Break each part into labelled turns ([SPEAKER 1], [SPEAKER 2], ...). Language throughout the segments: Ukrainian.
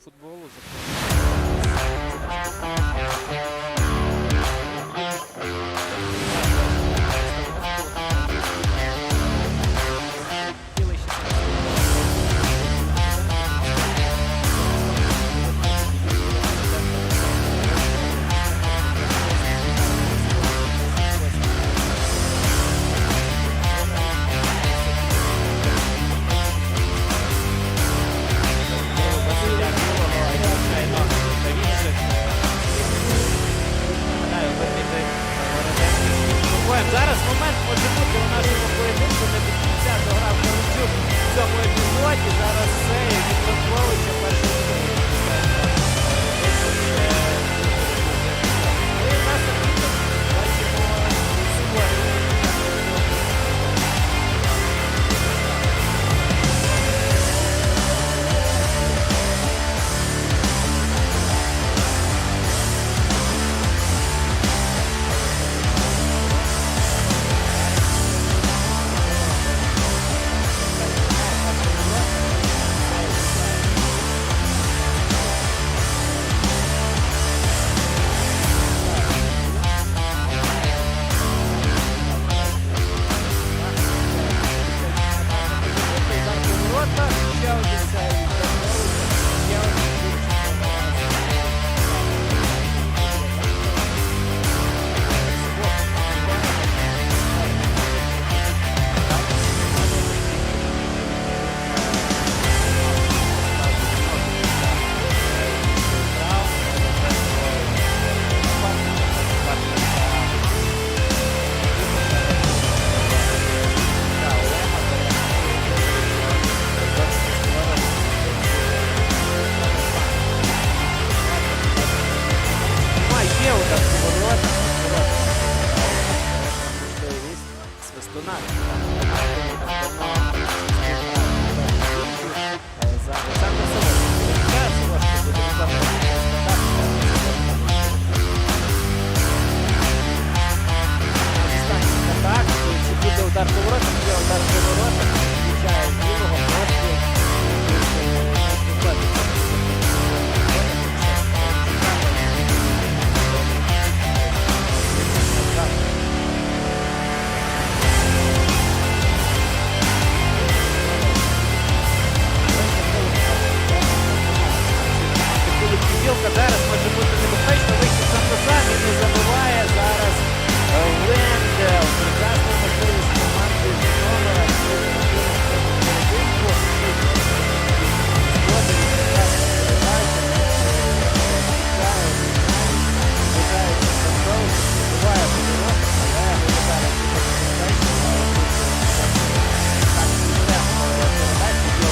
[SPEAKER 1] футболу. Зараз момент може бути у нашому поєдинку, не до кінця дограв Карачук в цьому епізоді. Зараз все від Петровича Зараз може бути небезпечно, вийти сам на сам і не забуває зараз е, Лендел. Прекрасна можливість команди Житомира.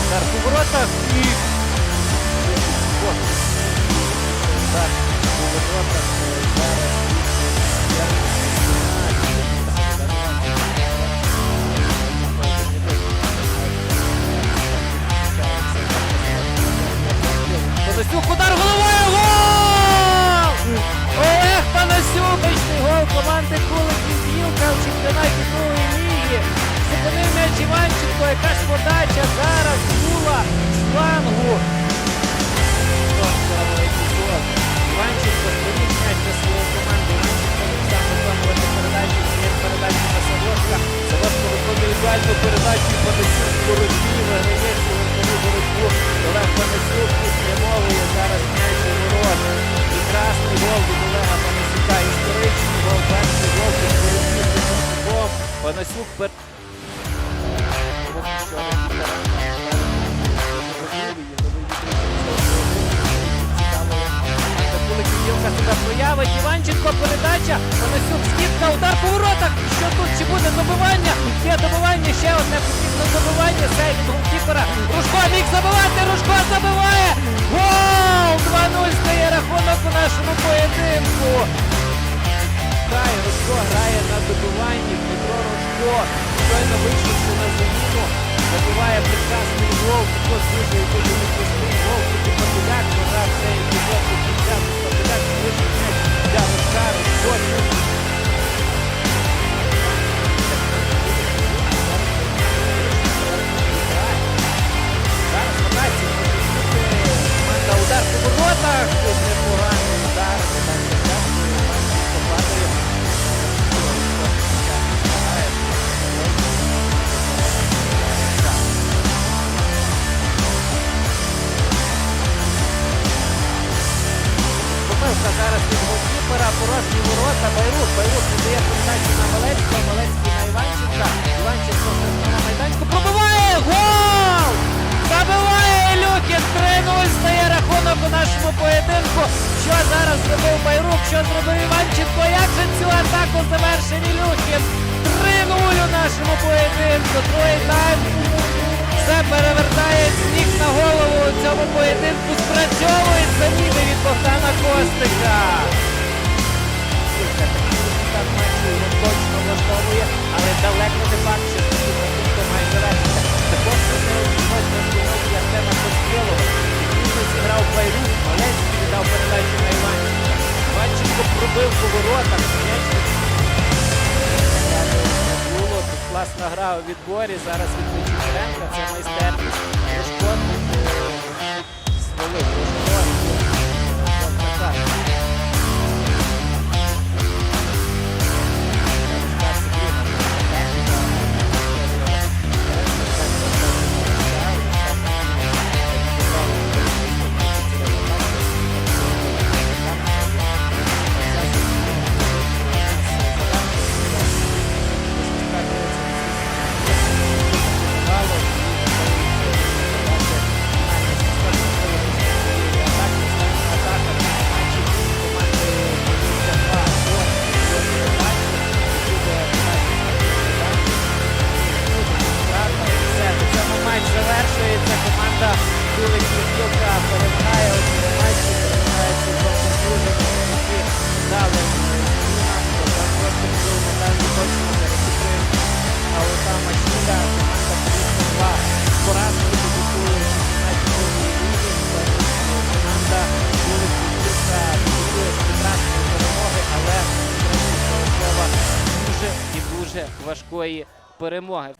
[SPEAKER 1] що рахунок в цьому Так, у воротах е, зараз Олег Панасюк підтримовує зараз м'яч у ворот. Прекрасний гол від Олега Панасюка. Історичний гол, перший гол під боротьбі з Панасюк пер... Що себе проявить. Іванченко передача. Панасюк скидка, удар по воротах. Що тут? Чи буде добивання? Є добивання, ще одне потрібне добивання. Сейв від голкіпера. Рушко міг забивати. Рушко забиває. Гол! 2-0 стає рахунок у нашому поєдинку. Хай Рушко, грає на добиванні. Дмитро Рушко. Щойно вийшов на Іванченко зробив Іванченко. Як же цю атаку завершив Ілюхін? 3-0 у нашому поєдинку. Другий тайм. Все перевертає сніг на голову у цьому поєдинку. спрацьовує заміни від Богдана Костика. поворотах. Було тут класна гра у відборі. Зараз відповідь Це майстерність. Шкодний. важкої перемоги.